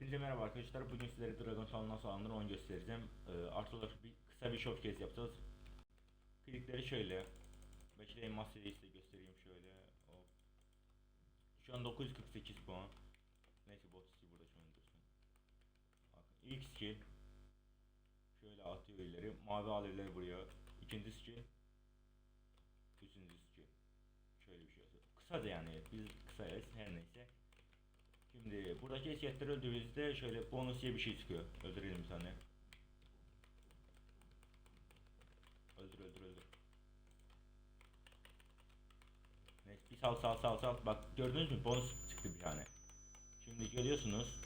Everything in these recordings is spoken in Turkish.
Hepinize merhaba arkadaşlar. Bugün sizlere Dragon Town nasıl alınır onu göstereceğim. Ee, artı bir, kısa bir showcase yapacağız. Klikleri şöyle. Başlayayım masayı size göstereyim şöyle. Hop. Şu an 948 puan. Neyse bot skill burada şu an dursun. Bakın ilk skill. Şöyle atıyor ileri. Mavi alevler vuruyor. İkinci skill. Üçüncü skill. Şöyle bir şey olsun. Kısaca yani biz kısayız her neyse. Şimdi buradaki eşyatları öldürdüğünüzde şöyle bonus diye bir şey çıkıyor. Öldürelim bir tane. Öldür öldür öldür. Neyse bir sal sal sal sal. Bak gördünüz mü bonus çıktı bir tane. Şimdi görüyorsunuz.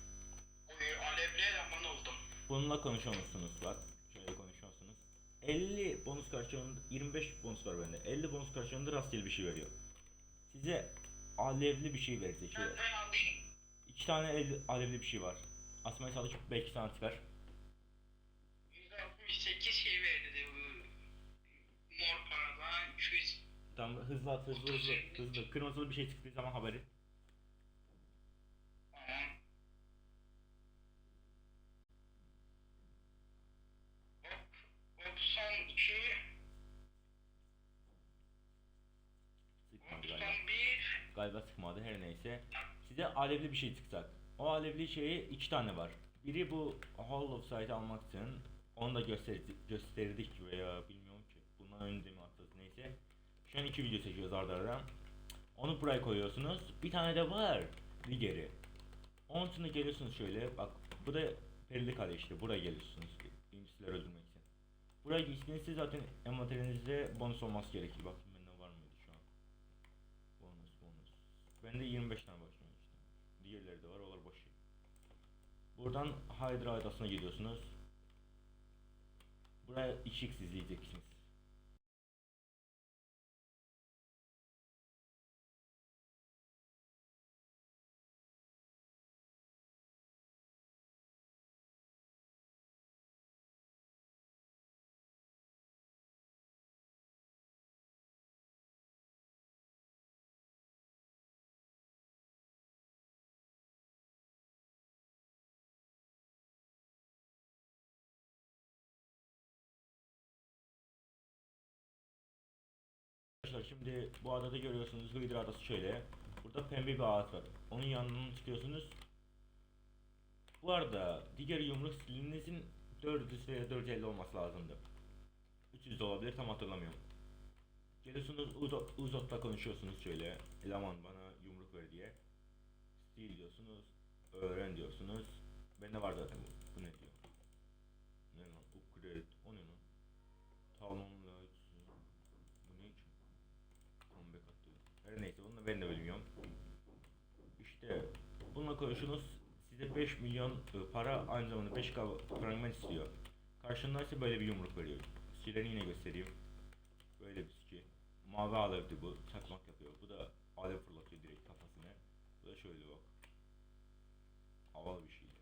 Oy, alevli eleman oldum. Bununla konuşuyormuşsunuz bak. Şöyle konuşuyorsunuz. 50 bonus karşılığında 25 bonus var bende. 50 bonus karşılığında rastgele bir şey veriyor. Size alevli bir şey verecek. Şöyle. Ben ben alayım. İki tane el, alevli bir şey var. Asmaya çalışıp belki sana çıkar. 168 şey verdi bu mor paradan 200 Tamam hızlı at hızlı hızlı hızlı. Kırmızılı bir şey çıktığı zaman haberi. tamam. Hop, hop son 2, Sıkmadı hop galiba. son 1. Galiba sıkmadı her neyse. Size alevli bir şey çıkacak. O alevli şeyi iki tane var. Biri bu Hall of Sight almak için. Onu da gösterdik, gösterdik veya bilmiyorum ki. Bundan önce mi atacağız neyse. Şu an iki video çekiyoruz arda arda. Onu buraya koyuyorsunuz. Bir tane de var. Digeri. Onun için geliyorsunuz şöyle. Bak bu da perili kale işte. Buraya geliyorsunuz. İmsizleri öldürmek için. Buraya gittiğinizde zaten envanterinizde bonus olması gerekir. Bakın bende var mıydı şu an. Bonus bonus. Bende 25 tane işte. Diğerleri de var onlar boş. Buradan Hydra adasına gidiyorsunuz. Buraya 2x izleyeceksiniz. Şimdi bu adada görüyorsunuz Hydra adası şöyle. Burada pembe bir ağaç var. Onun yanından çıkıyorsunuz. Bu arada diğer yumruk stilinizin 400 veya 450 olması lazımdı. 300 de olabilir tam hatırlamıyorum. Geliyorsunuz Uzot, Uzot'la konuşuyorsunuz şöyle. Eleman bana yumruk ver diye. Stil diyorsunuz. Öğren diyorsunuz. Bende var zaten bu. Bu ne diyor? Ben de bilmiyorum. İşte bununla konuşunuz size 5 milyon e, para aynı zamanda 5 k fragment istiyor. Karşında ise böyle bir yumruk veriyor. Skillerini yine göstereyim. Böyle bir skill. Mavi alevdi bu. Çakmak yapıyor. Bu da alev fırlatıyor direkt kafasına. Bu da şöyle bak. Havalı bir şeyler.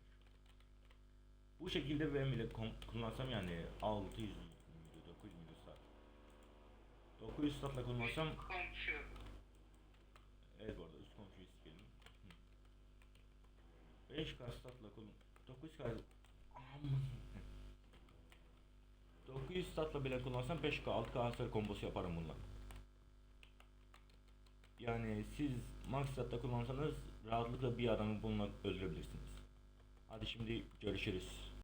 Bu şekilde ben bile kullansam yani 600 müydü 900 müydü saat. 900 statla kullansam Komşu. 5K statla kullan... 9K... Aman. 900 statla bile kullansam 5K 6K hasar kombosu yaparım bununla. Yani siz max statla kullansanız rahatlıkla bir adamı bununla öldürebilirsiniz. Hadi şimdi görüşürüz.